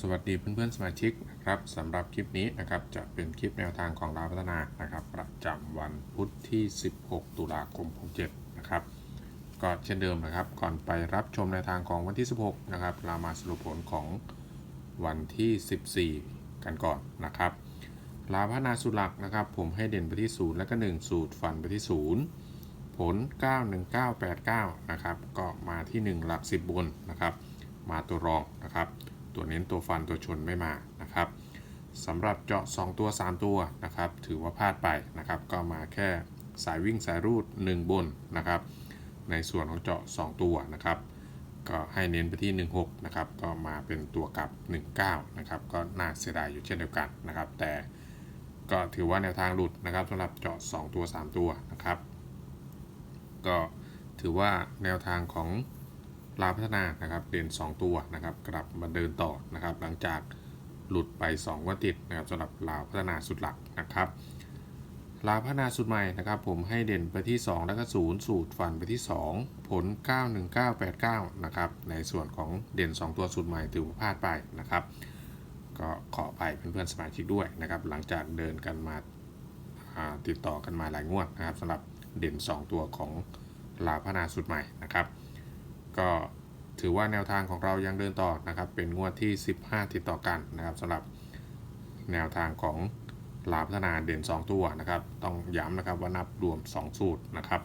สวัสดีเพื่อนๆสมาชิกนะครับสำหรับคลิปนี้นะครับจะเป็นคลิปแนวทางของดาวพัฒนานะครับ ประจำวันพุธที่ 16 ตุลาคม67นะครับก็เช่นเดิมนะครับ ก่อนไปรับชมแนวทางของวันที่ 16นะครับเรามาสรุปผลของวันที่ 14 กันก่อนนะครับลาพัฒนาสูตรหลักนะครับ ผมให้เด่นไปที่ 0 แล้วก็ 1 สูตรฟันไปที่ 0 ผล 91989 นะครับ ก็มาที่ 1 หลัก 10 บนนะครับ มาตัวรองนะครับ ตัวเน้นตัวฟันตัวชนไม่มานะครับสำหรับเจาะ 2 ตัว 3 ตัวนะครับ ถือว่าพลาดไปนะครับ ก็มาแค่สายวิ่งสายรูด 1 บนนะครับ ในส่วนของเจาะ 2 ตัวนะครับ ก็ให้เน้นไปที่ 16 นะครับ ก็มาเป็นตัวกลับ 19 นะครับ ก็น่าเสียดายอยู่เช่นเดียวกันนะครับ แต่ก็ถือว่าแนวทางหลุดนะครับสำหรับเจาะ 2 ตัว 3 ตัวนะครับ ก็ถือว่าแนวทางของ ลาพัฒนานะครับเด่น2 ตัวนะครับกลับมาเดินต่อนะครับ หลังจากหลุดไป 2 วันติดนะครับสำหรับลาพัฒนาสุดหลักนะครับลาพัฒนาสุดใหม่นะครับ ผมให้เด่นไปที่ 2 แล้วก็0สูตรฟันไปที่ 2 ผล 91989 นะครับ ในส่วนของเด่น 2 ตัวสุดใหม่ถือว่าพลาดไปนะครับ ก็ขอไปเพื่อนๆสมาชิกด้วยนะครับ หลังจากเดินกันมาาติดต่อกันมาหลายงวดนะครับสำหรับเด่น 2 ตัวของลาพัฒนาสุดใหม่นะครับ ก็ถือว่าแนวทางของเรายังเดินต่อนะครับเป็นงวดที่ 15 ติดต่อกันนะครับสำหรับแนวทางของลาพัฒนาเด่น 2 ตัวนะครับ ต้องย้ำนะครับว่านับรวม 2 สูตรนะครับ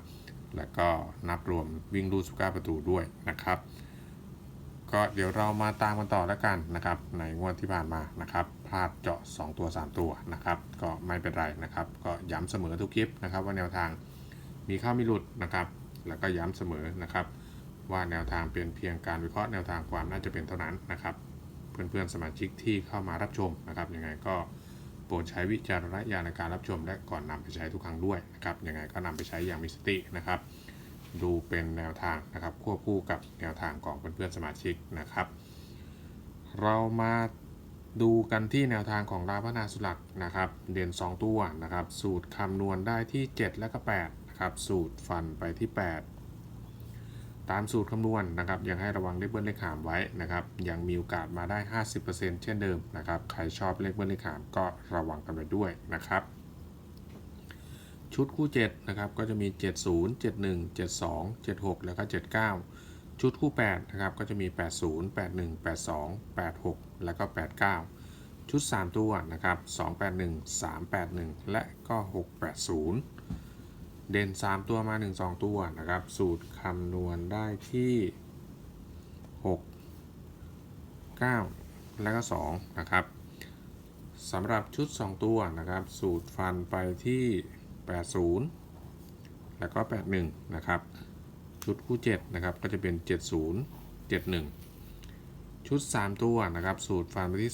แล้วก็นับรวมวิ่งรูดสุก้าประตูด้วยนะครับ ก็เดี๋ยวเรามาตามกันต่อแล้วกันนะครับ ในงวดที่ผ่านมานะครับพลาดเจาะ 2 ตัว 3 ตัวนะครับ ก็ไม่เป็นไรนะครับ ก็ย้ำเสมอทุกคลิปนะครับว่าแนวทางมีข้ามีหลุดนะครับ แล้วก็ย้ำเสมอนะครับ ว่าแนวทางเป็นเพียงการวิเคราะห์แนวทางความน่าจะเป็นเท่านั้นนะครับ เพื่อนๆสมาชิกที่เข้ามารับชมนะครับยังไงก็โปรดใช้วิจารณญาณในการรับชม และก่อนนำไปใช้ทุกครั้งด้วยนะครับยังไงก็นำไปใช้อย่างมีสตินะครับ ดูเป็นแนวทางนะครับ ควบคู่กับแนวทางของเพื่อนๆสมาชิกนะครับ เรามาดูกันที่แนวทางของราพนาสุลักนะครับ เด่น 2 ตัวนะครับ สูตรคำนวณได้ที่ 7 และก็8นะครับ สูตรฟันไปที่ 8 ตามสูตรคำนวณนะครับ ยังให้ระวังเลขเบิ้ลเลขหามไว้นะครับ ยังมีโอกาสมาได้ 50%เช่นเดิมนะครับ ใครชอบเลขเบิ้ลเลขหามก็ระวังกันไปด้วยนะครับชุดคู่7นะครับก็จะมี 70 71 72 76 แล้วก็ 79 ชุดคู่8นะครับก็จะมี 80 81 82 86 แล้วก็ 89 ชุด 3 ตัวนะครับ281 381 และก็ 680 เด่น 3 ตัวมา 1 2 ตัวนะครับ สูตรคำนวณได้ที่ 6 9 แล้วก็ 2 นะครับสำหรับชุด 2 ตัวนะครับ สูตรฟันไปที่ 80 แล้วก็ 81 นะครับ ชุดคู่ 7 นะครับ ก็จะเป็น 70 71 ชุด 3 ตัวนะครับ สูตรฟันไปที่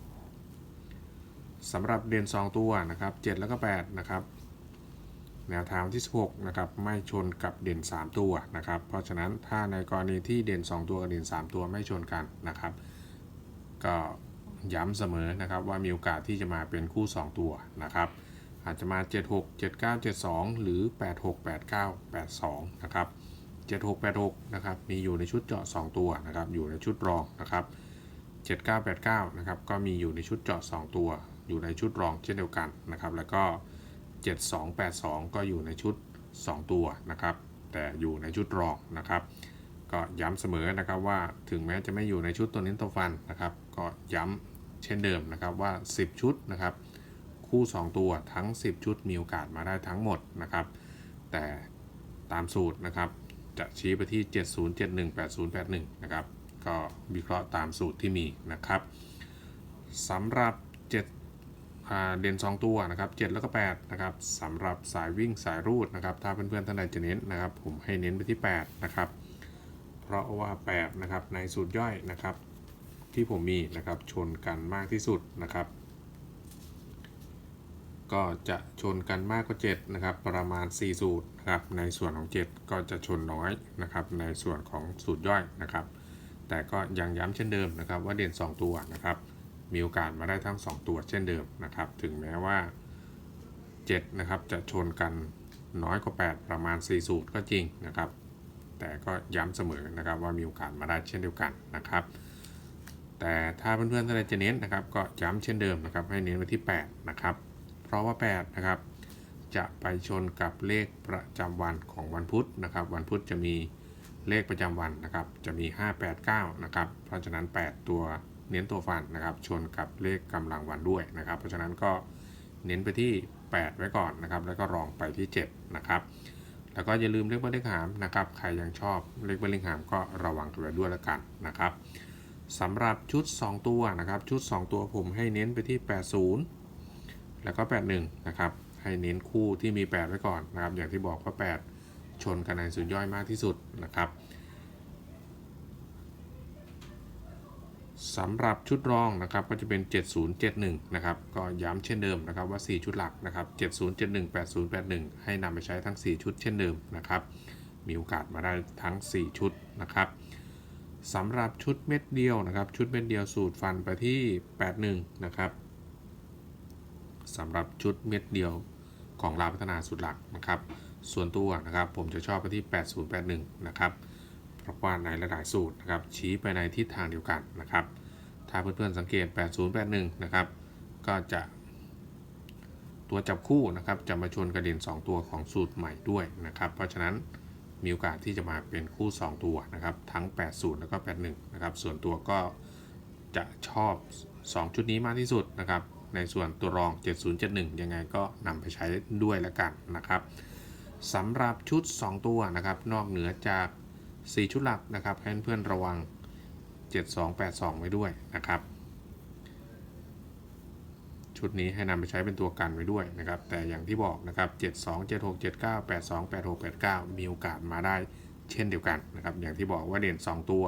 281สำหรับเด่น 2 ตัวนะครับ 7 แล้วก็ 8 นะครับ แนวทางที่ 16นะครับไม่ชนกับเด่น 3 ตัวนะครับ เพราะฉะนั้นถ้าในกรณีที่เด่น 2 ตัวกับเด่น 3 ตัวไม่ชนกันนะครับ ก็ย้ำเสมอนะครับว่ามีโอกาสที่จะมาเป็นคู่ 2 ตัวนะครับ อาจจะมา 76 79 72 หรือ 86 89 82 นะครับ 76 86 นะครับ มีอยู่ในชุดเจาะ 2 ตัวนะครับ อยู่ในชุดรองนะครับ 79 89 นะครับ ก็มีอยู่ในชุดเจาะ 2 ตัว อยู่ในชุดรองเช่นเดียวกันนะครับ แล้วก็ 7282 ก็อยู่ในชุด 2 ตัวนะครับ แต่อยู่ในชุดรองนะครับ ก็ย้ำเสมอนะครับว่าถึงแม้จะไม่อยู่ในชุดตัวเน้นตัวฟันนะครับ ก็ย้ำเช่นเดิมนะครับว่า 10 ชุดนะครับ คู่ 2 ตัวทั้ง 10 ชุดมีโอกาสมาได้ทั้งหมดนะครับ แต่ตามสูตรนะครับจะชี้ไปที่ 7071 8081 นะครับ ก็วิเคราะห์ตามสูตรที่มีนะครับสำหรับ 7 เด่น 2 ตัวนะครับ7แล้วก็8นะครับสำหรับสายวิ่งสายรูดนะครับ ถ้าเพื่อนๆท่านใดจะเน้นนะครับ ผมให้เน้นไปที่ 8 นะครับ เพราะว่า 8 นะครับ ในสูตรย่อยนะครับ ที่ผมมีนะครับชนกันมากที่สุดนะครับ ก็จะชนกันมากกว่า7นะครับ ประมาณ 4 สูตรนะครับ ในส่วนของ 7 ก็จะชนน้อยนะครับ ในส่วนของสูตรย่อยนะครับ แต่ก็ยังย้ำเช่นเดิมนะครับ ว่าเด่น 2 ตัวนะครับ มีโอกาสมาได้ทั้ง 2 ตัวเช่นเดิมนะครับ ถึงแม้ว่า7นะครับจะชนกันน้อยกว่า 8 ประมาณ 4 สูตรก็จริงนะครับ แต่ก็ย้ำเสมอนะครับว่ามีโอกาสมาได้เช่นเดียวกันนะครับ แต่ถ้าเพื่อนๆท่านใดจะเน้นนะครับ ก็ย้ำเช่นเดิมนะครับ ให้เน้นไปที่ 8 นะครับ เพราะว่า 8 นะครับ จะไปชนกับเลขประจำวันของวันพุธนะครับ วันพุธจะมีเลขประจำวันนะครับ จะมี 5 8 9 นะครับ เพราะฉะนั้น 8 ตัว เน้นตัวฟันนะครับชนกับเลขกำลังวันด้วยนะครับ เพราะฉะนั้นก็เน้นไปที่ 8 ไว้ก่อนนะครับ แล้วก็รองไปที่ 7 นะครับ แล้วก็อย่าลืมเลขเบิ้ลเลขหามนะครับ ใครยังชอบเลขเบิ้ลเลขหามก็ระวังกันไว้ด้วยละกันนะครับสำหรับชุด 2 ตัวนะครับ ชุด 2 ตัวผมให้เน้นไปที่ 80 แล้วก็ 81 นะครับ ให้เน้นคู่ที่มี 8 ไว้ก่อนนะครับ อย่างที่บอกว่า 8 ชนกันในศูนย์ย่อยมากที่สุดนะครับ สำหรับชุดรองนะครับก็จะเป็น 7071 นะครับ ก็ย้ำเช่นเดิมนะครับว่า 4 ชุดหลักนะครับ 7071 8081 ให้นำไปใช้ทั้ง 4 ชุดเช่นเดิมนะครับ มีโอกาสมาได้ทั้ง 4 ชุดนะครับสำหรับชุดเม็ดเดียวนะครับ ชุดเม็ดเดียวสูตรฟันไปที่ 81 นะครับสำหรับชุดเม็ดเดียวของลาวพัฒนาสุดหลักนะครับ ส่วนตัวนะครับผมจะชอบไปที่ 8081 นะครับ เพราะว่าในหลายๆสูตรนะครับชี้ไปในทิศทางเดียวกันนะครับ ถ้าเพื่อนๆสังเกต 8081 นะครับ ก็จะ ตัวจับคู่นะครับจะมาชนกระเด็น 2 ตัวของสูตรใหม่ด้วยนะครับ เพราะฉะนั้นมีโอกาสที่จะมาเป็นคู่ 2 ตัวนะครับ ทั้ง 80 แล้วก็ 81 นะครับ ส่วนตัวก็จะชอบ 2 ชุดนี้มากที่สุดนะครับ ในส่วนตัวรอง 7071 ยังไงก็นำไปใช้ด้วยแล้วกันนะครับสำหรับชุด 2 ตัวนะครับ นอกเหนือจาก 4 ชุดหลักนะครับให้เพื่อนๆระวัง 7282 ไว้ด้วยนะครับ ชุดนี้ให้นำไปใช้เป็นตัวกันไว้ด้วยนะครับ แต่อย่างที่บอกนะครับ 72 76 79 82 86 89 มีโอกาสมาได้เช่นเดียวกันนะครับ อย่างที่บอกว่าเด่น 2 ตัว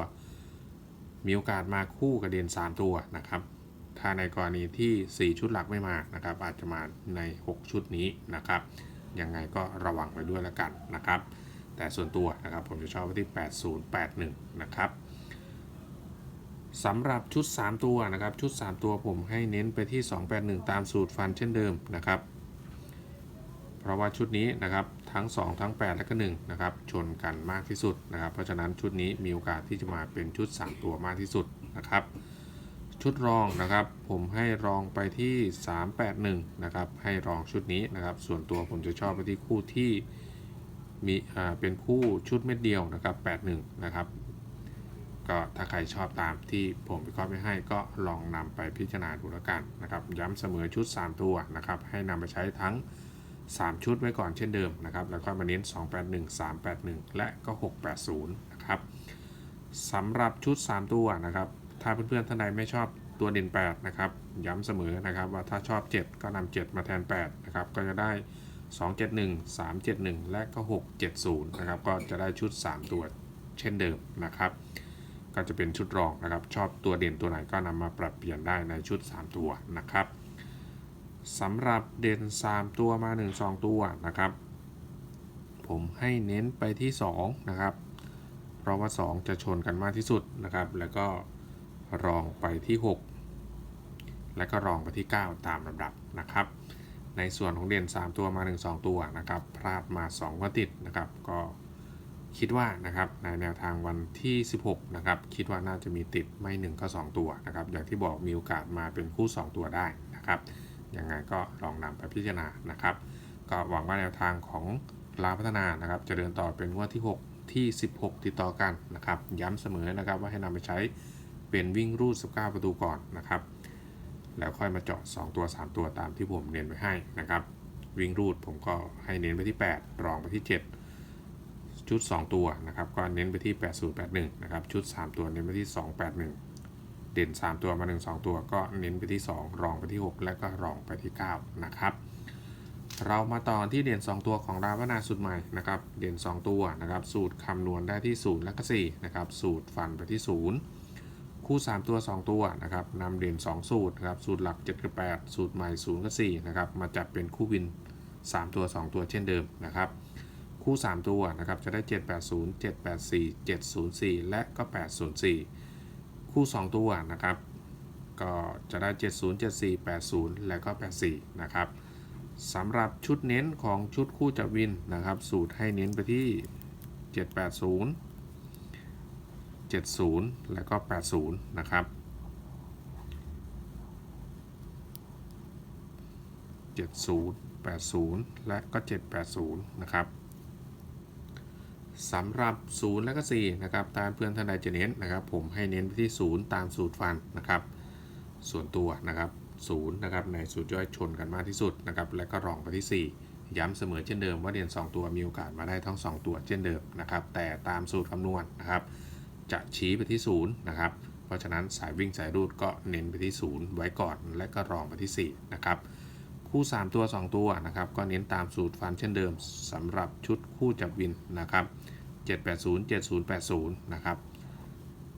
มีโอกาสมาคู่กับเด่น 3 ตัวนะครับ ถ้าในกรณีที่ 4 ชุดหลักไม่มานะครับ อาจจะมาใน 6 ชุดนี้นะครับ ยังไงก็ระวังไว้ด้วยแล้วกันนะครับ แต่ส่วนตัวนะครับผมจะชอบไว้ที่ 8081 นะครับสำหรับชุด 3 ตัวนะครับ ชุด 3 ตัวผมให้เน้นไปที่ 281 ตามสูตรฟันเช่นเดิมนะครับ เพราะว่าชุดนี้นะครับทั้ง 2 ทั้ง 8 และก็1นะครับชนกันมากที่สุดนะครับ เพราะฉะนั้นชุดนี้มีโอกาสที่จะมาเป็นชุด 3 ตัวมากที่สุดนะครับ ชุดรองนะครับผมให้รองไปที่ 381 นะครับให้รองชุดนี้นะครับ ส่วนตัวผมจะชอบไปที่คู่ที่ มีเป็นคู่ชุดเม็ดเดียวนะครับ81นะครับก็ถ้าใครชอบตามที่ผมวิเคราะห์ไปให้ก็ลองนำไปพิจารณาดูแล้วกันนะครับ ย้ำเสมอชุด 3 ตัวนะครับ ให้นำไปใช้ทั้ง 3 ชุดไว้ก่อนเช่นเดิมนะครับ แล้วก็มาเน้น 281 381 และก็ 680 นะครับสำหรับชุด 3 ตัวนะครับ ถ้าเพื่อนๆท่านใดไม่ชอบตัวเด่น 8 นะครับ ย้ำเสมอนะครับว่าถ้าชอบ 7 ก็นำ7มาแทน 8 นะครับ ก็จะได้ 271 371 และก็ 670 นะครับ ก็จะได้ชุด 3 ตัวเช่นเดิมนะครับ ก็จะเป็นชุดรองนะครับ ชอบตัวเด่นตัวไหนก็นำมาปรับเปลี่ยนได้ในชุด 3 ตัวนะครับสำหรับเด่น 3 ตัวมา 1 2 ตัวนะครับ ผมให้เน้นไปที่ 2 นะครับ เพราะว่า 2 จะชนกันมากที่สุดนะครับ แล้วก็รองไปที่ 6 แล้วก็รองไปที่ 9 ตามลำดับนะครับ ในส่วนของเด่น 3 ตัวมา 1 2 ตัวนะครับ พลาดมา2วันติดนะครับ ก็คิดว่านะครับในแนวทางวันที่ 16 นะครับ คิดว่าน่าจะมีติดไม่ 1 ก็ 2 ตัวนะครับ อย่างที่บอกมีโอกาสมาเป็นคู่ 2 ตัวได้นะครับ ยังไงก็ลองนำไปพิจารณานะครับ ก็หวังว่าแนวทางของลาพัฒนานะครับ จะเดินต่อเป็นงวดที่ 6 ที่ 16 ติดต่อกันนะครับ ย้ำเสมอนะครับว่าให้นำไปใช้เป็นวิ่งรูด19ประตูก่อนนะครับ แล้วค่อยมาเจาะ2ตัว 3 ตัวตามที่ผมเน้นไว้ให้นะครับ วิ่งรูดผมก็ให้เน้นไปที่ 8 รองไปที่ 7 ชุด 2 ตัวนะครับก็เน้นไปที่ 8081 นะครับชุด 3 ตัวเน้นไปที่ 281 เด่น 3 ตัวมา 1 2 ตัวก็เน้นไปที่ 2 รองไปที่ 6 และก็รองไปที่ 9 นะครับ เรามาต่อที่เด่น 2 ตัวของราวนาสูตรใหม่นะครับเด่น 2 ตัวนะครับสูตรคำนวณได้ที่ 0 และก็4นะครับสูตรฟันไปที่ 0 คู่ 3 ตัว 2 ตัวนะครับนำเด่น2 สูตรนะครับสูตรหลัก 7 กับ 8 สูตรใหม่ 0 กับ 4 นะครับ มาจับเป็นคู่วิน 3 ตัว 2 ตัวเช่นเดิมนะครับ คู่ 3 ตัวนะครับจะได้ 780 784 704 และก็ 804 คู่ 2 ตัวนะครับ ก็จะได้ 70 74 80 และก็ 84 นะครับสำหรับชุดเน้นของชุดคู่จับวินนะครับ สูตรให้เน้นไปที่ 780 70 และก็ 80 นะครับ 70 80 และก็ 780 นะครับสำหรับ 0 และก็ 4 นะครับตามเพื่อนท่านใดจะเน้นนะครับ ผมให้เน้นไปที่ 0 ตามสูตรฟันนะครับ ส่วนตัวนะครับ 0 นะครับ ในสูตรย่อยชนกันมากที่สุดนะครับ และก็รองไปที่ 4ย้ำเสมอเช่นเดิมว่าเด่น2 ตัวมีโอกาสมาได้ทั้ง 2 ตัวเช่นเดิมนะครับ แต่ตามสูตรคำนวณนนะครับ จะชี้ไปที่0นะครับ เพราะฉะนั้นสายวิ่งสายรูดก็เน้นไปที่ 0 ไว้ก่อนและก็รองไปที่4นะครับคู่ 3 ตัว 2 ตัวนะครับก็เน้นตามสูตรฟันเช่นเดิมสำหรับชุดคู่จับวินนะครับ780 7080นะครับ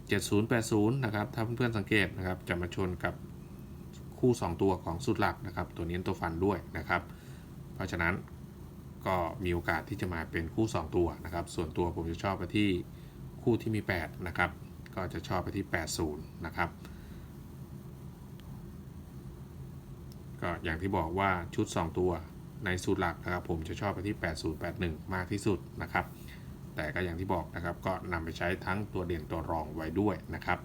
7080นะครับถ้าเพื่อนๆสังเกตนะครับจะมาชนกับคู่ 2 ตัวของสุดหลักนะครับ ตัวนี้ตัวฟันด้วยนะครับ เพราะฉะนั้นก็มีโอกาสที่จะมาเป็นคู่ 2 ตัวนะครับ ส่วนตัวผมจะชอบไปที่ คู่ที่มี 8 นะครับ ก็จะชอบไปที่ 80 นะครับ ก็อย่างที่บอกว่าชุด 2 ตัวในสูตรหลักนะครับผมจะชอบไปที่ 8081 มากที่สุดนะครับ แต่ก็อย่างที่บอกนะครับก็นำไปใช้ทั้งตัวเด่นตัวรองไว้ด้วยนะครับ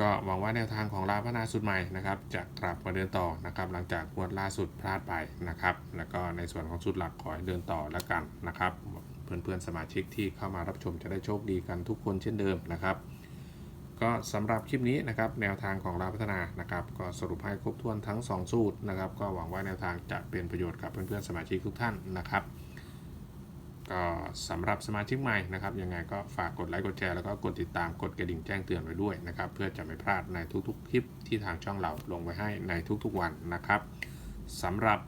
ก็หวังว่าแนวทางของลาพัฒนาสุดใหม่นะครับจะกลับมาเดินต่อนะครับ หลังจากงวดล่าสุดพลาดไปนะครับ แล้วก็ในส่วนของชุดหลักขอให้เดินต่อแล้วกันนะครับ เพื่อนๆสมาชิกที่เข้ามารับชมจะได้โชคดีกันทุกคนเช่นเดิมนะครับ ก็สำหรับคลิปนี้นะครับแนวทางของลาพัฒนานะครับ ก็สรุปให้ครบถ้วนทั้ง 2 สูตรนะครับ ก็หวังว่าแนวทางจะเป็นประโยชน์กับเพื่อนๆสมาชิกทุกท่านนะครับก็สำหรับสมาชิกใหม่นะครับยังไงก็ฝากกดไลค์กดแชร์แล้วก็กดติดตามกดกระดิ่งแจ้งเตือนไว้ด้วยนะครับ เพื่อจะไม่พลาดในทุกๆ คลิปที่ทางช่องเราลงไว้ให้ในทุกๆวันนะครับสำหรับ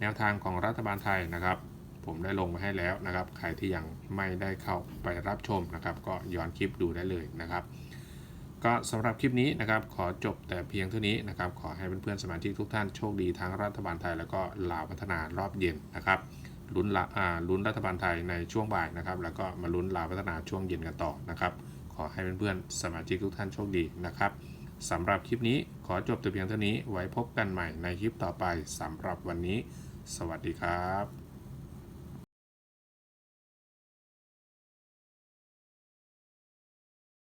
แนวทางของรัฐบาลไทยนะครับ ผมได้ลงไว้ให้แล้วนะครับ ใครที่ยังไม่ได้เข้าไปรับชมนะครับ ก็ย้อนคลิปดูได้เลยนะครับ ก็สำหรับคลิปนี้นะครับ ขอจบแต่เพียงเท่านี้นะครับ ขอให้เพื่อนๆสมาชิกทุกท่านโชคดีทั้งรัฐบาลไทยแล้วก็ลาวพัฒนารอบเย็นนะครับลุ้นละอ่าลุ้นรัฐบาลไทยในช่วงบ่ายนะครับ แล้วก็มาลุ้นลาวพัฒนาช่วงเย็นกันต่อนะครับ ขอให้เพื่อนๆสมาชิกทุกท่านโชคดีนะครับสำหรับคลิปนี้ขอจบแต่เพียงเท่านี้ไว้พบกันใหม่ในคลิปต่อไปสำหรับวันนี้ สวัสดีครับ